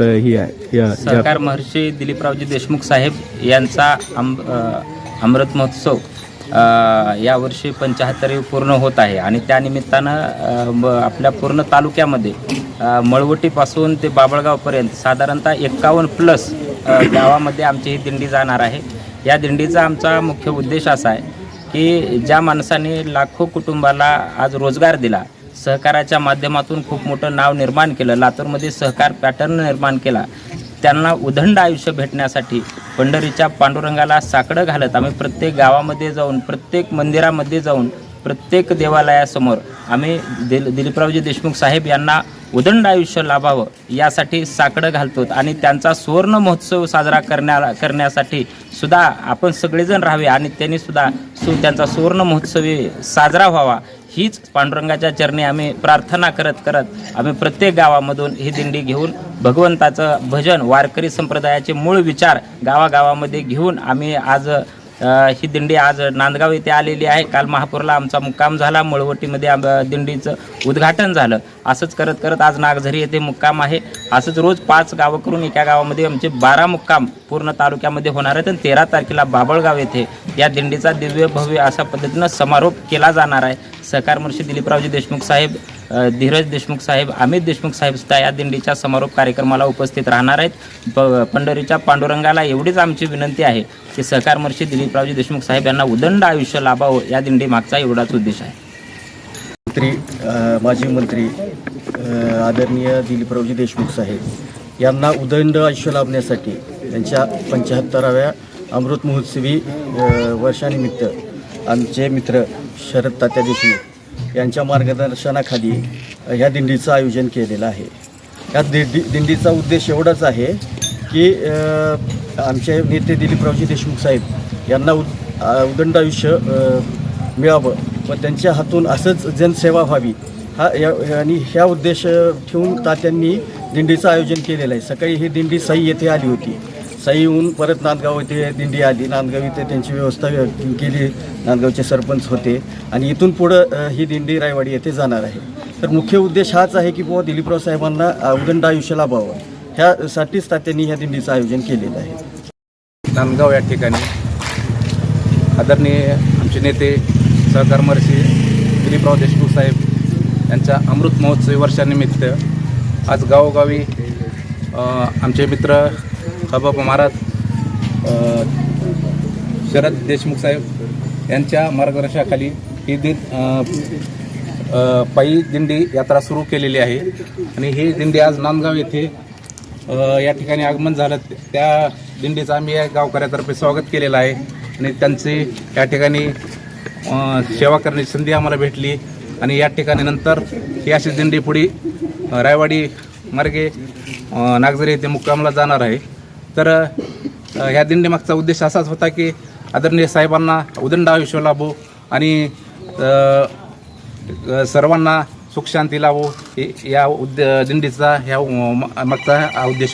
तुमचं ही आहे या- या- महर्षी दिलीपरावजी देशमुख साहेब यांचा अम अ, अमृत महोत्सव अ, यावर्षी पंचाहत्तरी पूर्ण होत आहे. आणि त्यानिमित्तानं अ, आपल्या पूर्ण तालुक्यामध्ये अ, मळवटीपासून ते बाबळगावपर्यंत साधारणतः एक्कावन्न प्लस अ, गावामध्ये आमची ही दिंडी जाणार आहे. या दिंडीचा आमचा मुख्य उद्देश असा आहे की ज्या माणसाने लाखो कुटुंबाला आज रोजगार दिला सहकाराच्या माध्यमातून खूप मोठं नाव निर्माण केलं. लातूरमध्ये सहकार पॅटर्न निर्माण केला. त्यांना उदंड आयुष्य भेटण्यासाठी पंढरीच्या पांडुरंगाला साकडं घालत आम्ही प्रत्येक गावामध्ये जाऊन प्रत्येक मंदिरामध्ये जाऊन प्रत्येक देवालयासमोर आम्ही दिल दिलीपरावजी देशमुख साहेब यांना उदंड आयुष्य लाभावं यासाठी साकडं घालतो आणि त्यांचा सुवर्ण महोत्सव साजरा करण्या करण्यासाठी सुद्धा आपण सगळेजण राहावे आणि त्यांनीसुद्धा सु त्यांचा सुवर्ण महोत्सवी साजरा व्हावा. हीच पांडुरंगाच्या चरणी आम्ही प्रार्थना करत करत आम्ही प्रत्येक गावामधून ही दिंडी घेऊन भगवंताचं भजन वारकरी संप्रदायाचे मूळ विचार गावागावामध्ये घेऊन आम्ही आज ही दिंडी आज नांदगाव येथे आलेली आहे. काल महापूरला आमचा मुक्काम झाला. मळवटीमध्ये आम दिंडीचं उद्घाटन झालं. असंच करत करत आज नागझरी येथे मुक्काम आहे. असंच रोज पाच गावं करून एका गावामध्ये आमचे बारा मुक्काम पूर्ण तालुक्यामध्ये होणार आहेत. आणि तेरा तारखेला बाबळगाव येथे या दिंडीचा दिव्य भव्य अशा पद्धतीनं समारोप केला जाणार आहे. सहकार मुर्शी दिलीपरावजी देशमुख साहेब धीरज देशमुख साहेब अमित देशमुख साहेब सुद्धा या दिंडीच्या समारोप कार्यक्रमाला उपस्थित राहणार आहेत. प पंढरीच्या पांडुरंगाला एवढीच आमची विनंती आहे की सहकार महर्षी दिलीपरावजी देशमुख साहेब यांना उदंड आयुष्य लाभावं या दिंडी मागचा एवढाच उद्देश आहे. मंत्री माजी मंत्री आदरणीय दिलीपरावजी देशमुख साहेब यांना उदंड आयुष्य लाभण्यासाठी त्यांच्या पंच्याहत्तराव्या अमृत महोत्सवी वर्षानिमित्त आमचे मित्र शरद तात्या देशमुख यांच्या मार्गदर्शनाखाली ह्या दिंडीचं आयोजन केलेलं आहे. या दिंडी दिंडीचा उद्देश एवढाच आहे की आमचे नेते दिलीपरावजी देशमुख साहेब यांना उद उदंड आयुष्य मिळावं व त्यांच्या हातून असंच जनसेवा व्हावी हा या आणि ह्या उद्देश ठेवून तात्यांनी दिंडीचं आयोजन केलेलं आहे. सकाळी ही दिंडी सई येथे आली होती. साई परत नांदगाव येथे दिंडी आली. नांदगाव इथे त्यांची व्यवस्था केली. नांदगावचे सरपंच होते. आणि इथून पुढं ही दिंडी रायवाडी येथे जाणार आहे. तर मुख्य उद्देश हाच आहे की बुवा दिलीपराव साहेबांना अ, उदंड आयुष्य लाभावं ह्यासाठीच तात्यांनी ह्या दिंडीचं आयोजन केलेलं आहे. नांदगाव या ठिकाणी आदरणीय आमचे नेते सहकार दिलीपराव देशमुख साहेब यांच्या अमृत महोत्सवी वर्षानिमित्त आज गावोगावी आमचे मित्र हबाप महाराज शरद देशमुख साहेब यांच्या मार्गदर्शनाखाली ही दिन पायी दिंडी यात्रा सुरू केलेली आहे. आणि ही दिंडी आज नांदगाव येथे या ठिकाणी आगमन झालं. त्या दिंडीचं आम्ही या गावकऱ्यातर्फे स्वागत केलेलं आहे. आणि त्यांची या ठिकाणी सेवा करण्याची संधी आम्हाला भेटली. आणि या ठिकाणी नंतर ही अशी दिंडी पुढे रायवाडी मार्गे नागझरी येथे मुक्कामला जाणार आहे. तर ह्या दिंडीमागचा उद्देश असाच होता की आदरणीय साहेबांना उदंड आयुष्य लाभो आणि सर्वांना सुखशांती लावो या उद्द दिंडीचा ह्या मागचा हा उद्देश.